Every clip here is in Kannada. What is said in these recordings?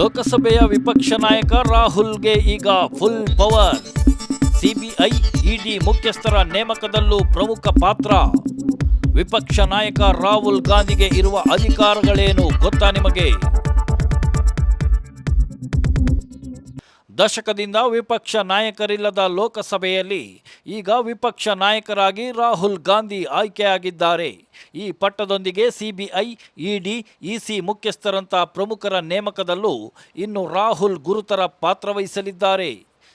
ಲೋಕಸಭೆಯ ವಿಪಕ್ಷ ನಾಯಕ ರಾಹುಲ್ಗೆ ಈಗ ಫುಲ್ ಪವರ್ ಸಿಬಿಐ ಇಡಿ ಮುಖ್ಯಸ್ಥರ ನೇಮಕದಲ್ಲೂ ಪ್ರಮುಖ ಪಾತ್ರ. ವಿಪಕ್ಷ ನಾಯಕ ರಾಹುಲ್ ಗಾಂಧಿಗೆ ಇರುವ ಅಧಿಕಾರಗಳೇನು ಗೊತ್ತಾ ನಿಮಗೆ? ದಶಕದಿಂದ ವಿಪಕ್ಷ ನಾಯಕರಿಲ್ಲದ ಲೋಕಸಭೆಯಲ್ಲಿ ಈಗ ವಿಪಕ್ಷ ನಾಯಕರಾಗಿ ರಾಹುಲ್ ಗಾಂಧಿ ಆಯ್ಕೆಯಾಗಿದ್ದಾರೆ. ಈ ಪಟ್ಟದೊಂದಿಗೆ ಸಿಬಿಐ, ಇಡಿ, ಇಸಿ ಮುಖ್ಯಸ್ಥರಂಥ ಪ್ರಮುಖರ ನೇಮಕದಲ್ಲೂ ಇನ್ನು ರಾಹುಲ್ ಗುರುತರ ಪಾತ್ರವಹಿಸಲಿದ್ದಾರೆ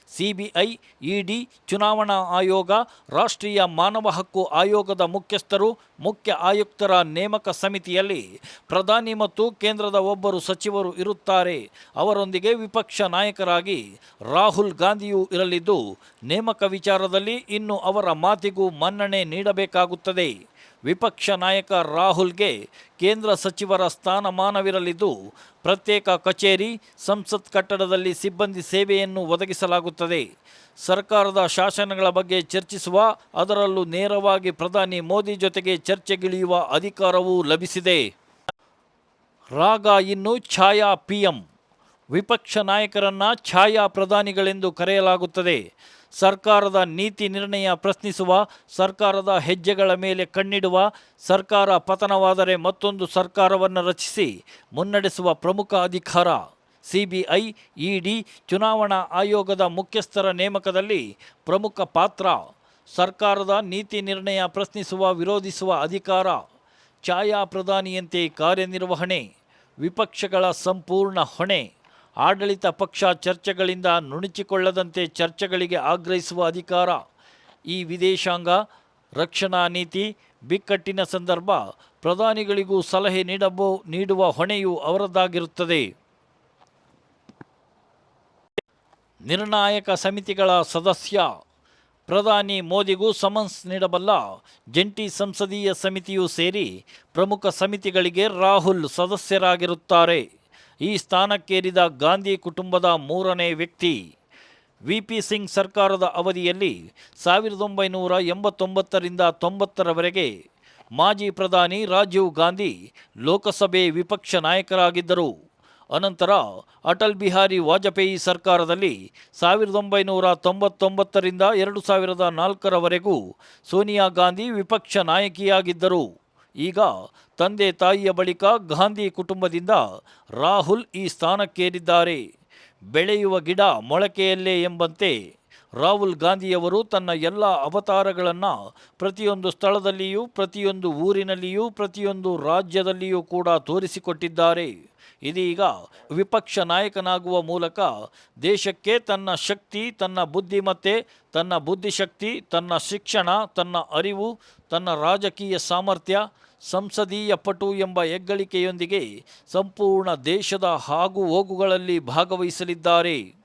ಸಿಬಿಐ, ಇಡಿ, ಚುನಾವಣಾ ಆಯೋಗ, ರಾಷ್ಟ್ರೀಯ ಮಾನವ ಹಕ್ಕು ಆಯೋಗದ ಮುಖ್ಯಸ್ಥರು, ಮುಖ್ಯ ಆಯುಕ್ತರ ನೇಮಕ ಸಮಿತಿಯಲ್ಲಿ ಪ್ರಧಾನಿ ಮತ್ತು ಕೇಂದ್ರದ ಒಬ್ಬರು ಸಚಿವರು ಇರುತ್ತಾರೆ. ಅವರೊಂದಿಗೆ ವಿಪಕ್ಷ ನಾಯಕರಾಗಿ ರಾಹುಲ್ ಗಾಂಧಿಯೂ ಇರಲಿದ್ದು, ನೇಮಕ ವಿಚಾರದಲ್ಲಿ ಇನ್ನು ಅವರ ಮಾತಿಗೂ ಮನ್ನಣೆ ನೀಡಬೇಕಾಗುತ್ತದೆ. ವಿಪಕ್ಷ ನಾಯಕ ರಾಹುಲ್ಗೆ ಕೇಂದ್ರ ಸಚಿವರ ಸ್ಥಾನಮಾನವಿರಲಿದ್ದು, ಪ್ರತ್ಯೇಕ ಕಚೇರಿ, ಸಂಸತ್ ಕಟ್ಟಡದಲ್ಲಿ ಸಿಬ್ಬಂದಿ ಸೇವೆಯನ್ನು ಒದಗಿಸಲಾಗುತ್ತದೆ. ಸರ್ಕಾರದ ಶಾಸನಗಳ ಬಗ್ಗೆ ಚರ್ಚಿಸುವ, ಅದರಲ್ಲೂ ನೇರವಾಗಿ ಪ್ರಧಾನಿ ಮೋದಿ ಜೊತೆಗೆ ಚರ್ಚೆಗಿಳಿಯುವ ಅಧಿಕಾರವೂ ಲಭಿಸಿದೆ. ರಾಗ ಇನ್ನು ಛಾಯಾ ಪಿಎಂ. ವಿಪಕ್ಷ ನಾಯಕರನ್ನು ಛಾಯಾ ಪ್ರಧಾನಿಗಳೆಂದು ಕರೆಯಲಾಗುತ್ತದೆ. ಸರ್ಕಾರದ ನೀತಿ ನಿರ್ಣಯ ಪ್ರಶ್ನಿಸುವ, ಸರ್ಕಾರದ ಹೆಜ್ಜೆಗಳ ಮೇಲೆ ಕಣ್ಣಿಡುವ, ಸರ್ಕಾರ ಪತನವಾದರೆ ಮತ್ತೊಂದು ಸರ್ಕಾರವನ್ನು ರಚಿಸಿ ಮುನ್ನಡೆಸುವ ಪ್ರಮುಖ ಅಧಿಕಾರ. ಸಿಬಿಐ, ಇಡಿ, ಚುನಾವಣಾ ಆಯೋಗದ ಮುಖ್ಯಸ್ಥರ ನೇಮಕದಲ್ಲಿ ಪ್ರಮುಖ ಪಾತ್ರ. ಸರ್ಕಾರದ ನೀತಿ ನಿರ್ಣಯ ಪ್ರಶ್ನಿಸುವ, ವಿರೋಧಿಸುವ ಅಧಿಕಾರ. ಛಾಯಾ ಪ್ರಧಾನಿಯಂತೆ ಕಾರ್ಯನಿರ್ವಹಣೆ. ವಿಪಕ್ಷಗಳ ಸಂಪೂರ್ಣ ಹೊಣೆ. ಆಡಳಿತ ಪಕ್ಷ ಚರ್ಚೆಗಳಿಂದ ನುಣುಚಿಕೊಳ್ಳದಂತೆ ಚರ್ಚೆಗಳಿಗೆ ಆಗ್ರಹಿಸುವ ಅಧಿಕಾರ ಈ ವಿದೇಶಾಂಗ ರಕ್ಷಣಾ ನೀತಿ ಬಿಕ್ಕಟ್ಟಿನ ಸಂದರ್ಭ ಪ್ರಧಾನಿಗಳಿಗೂ ಸಲಹೆ ನೀಡಬೋ ನೀಡುವ ಹೊಣೆಯು ಅವರದ್ದಾಗಿರುತ್ತದೆ. ನಿರ್ಣಾಯಕ ಸಮಿತಿಗಳ ಸದಸ್ಯ ಪ್ರಧಾನಿ ಮೋದಿಗೂ ಸಮನ್ಸ್ ನೀಡಬಲ್ಲ ಜಂಟಿ ಸಂಸದೀಯ ಸಮಿತಿಯೂ ಸೇರಿ ಪ್ರಮುಖ ಸಮಿತಿಗಳಿಗೆ ರಾಹುಲ್ ಸದಸ್ಯರಾಗಿರುತ್ತಾರೆ. ಈ ಸ್ಥಾನಕ್ಕೇರಿದ ಗಾಂಧಿ ಕುಟುಂಬದ ಮೂರನೇ ವ್ಯಕ್ತಿ. ವಿ ಪಿ ಸಿಂಗ್ ಸರ್ಕಾರದ ಅವಧಿಯಲ್ಲಿ ಸಾವಿರದ ಒಂಬೈನೂರ ಎಂಬತ್ತೊಂಬತ್ತರಿಂದ ತೊಂಬತ್ತರವರೆಗೆ ಮಾಜಿ ಪ್ರಧಾನಿ ರಾಜೀವ್ ಗಾಂಧಿ ಲೋಕಸಭೆ ವಿಪಕ್ಷ ನಾಯಕರಾಗಿದ್ದರು. ಅನಂತರ ಅಟಲ್ ಬಿಹಾರಿ ವಾಜಪೇಯಿ ಸರ್ಕಾರದಲ್ಲಿ ಸಾವಿರದ ಒಂಬೈನೂರ ತೊಂಬತ್ತೊಂಬತ್ತರಿಂದ ಎರಡು ಸಾವಿರದ ನಾಲ್ಕರವರೆಗೂ ಸೋನಿಯಾ ಗಾಂಧಿ ವಿಪಕ್ಷ ನಾಯಕಿಯಾಗಿದ್ದರು. ಈಗ ತಂದೆ ತಾಯಿಯ ಬಳಿಕ ಗಾಂಧಿ ಕುಟುಂಬದಿಂದ ರಾಹುಲ್ ಈ ಸ್ಥಾನಕ್ಕೇರಿದ್ದಾರೆ. ಬೆಳೆಯುವ ಗಿಡ ಮೊಳಕೆಯಲ್ಲೇ ಎಂಬಂತೆ ರಾಹುಲ್ ಗಾಂಧಿಯವರು ತನ್ನ ಎಲ್ಲ ಅವತಾರಗಳನ್ನು ಪ್ರತಿಯೊಂದು ಸ್ಥಳದಲ್ಲಿಯೂ, ಪ್ರತಿಯೊಂದು ಊರಿನಲ್ಲಿಯೂ, ಪ್ರತಿಯೊಂದು ರಾಜ್ಯದಲ್ಲಿಯೂ ಕೂಡ ತೋರಿಸಿಕೊಟ್ಟಿದ್ದಾರೆ. ಇದೀಗ ವಿಪಕ್ಷ ನಾಯಕನಾಗುವ ಮೂಲಕ ದೇಶಕ್ಕೆ ತನ್ನ ಶಕ್ತಿ, ತನ್ನ ಬುದ್ಧಿಮತ್ತೆ, ತನ್ನ ಬುದ್ಧಿಶಕ್ತಿ, ತನ್ನ ಶಿಕ್ಷಣ, ತನ್ನ ಅರಿವು, ತನ್ನ ರಾಜಕೀಯ ಸಾಮರ್ಥ್ಯ, ಸಂಸದೀಯ ಪಟು ಎಂಬ ಹೆಗ್ಗಳಿಕೆಯೊಂದಿಗೆ ಸಂಪೂರ್ಣ ದೇಶದ ಹಾಗೂ ಹೋಗುಗಳಲ್ಲಿ ಭಾಗವಹಿಸಲಿದ್ದಾರೆ.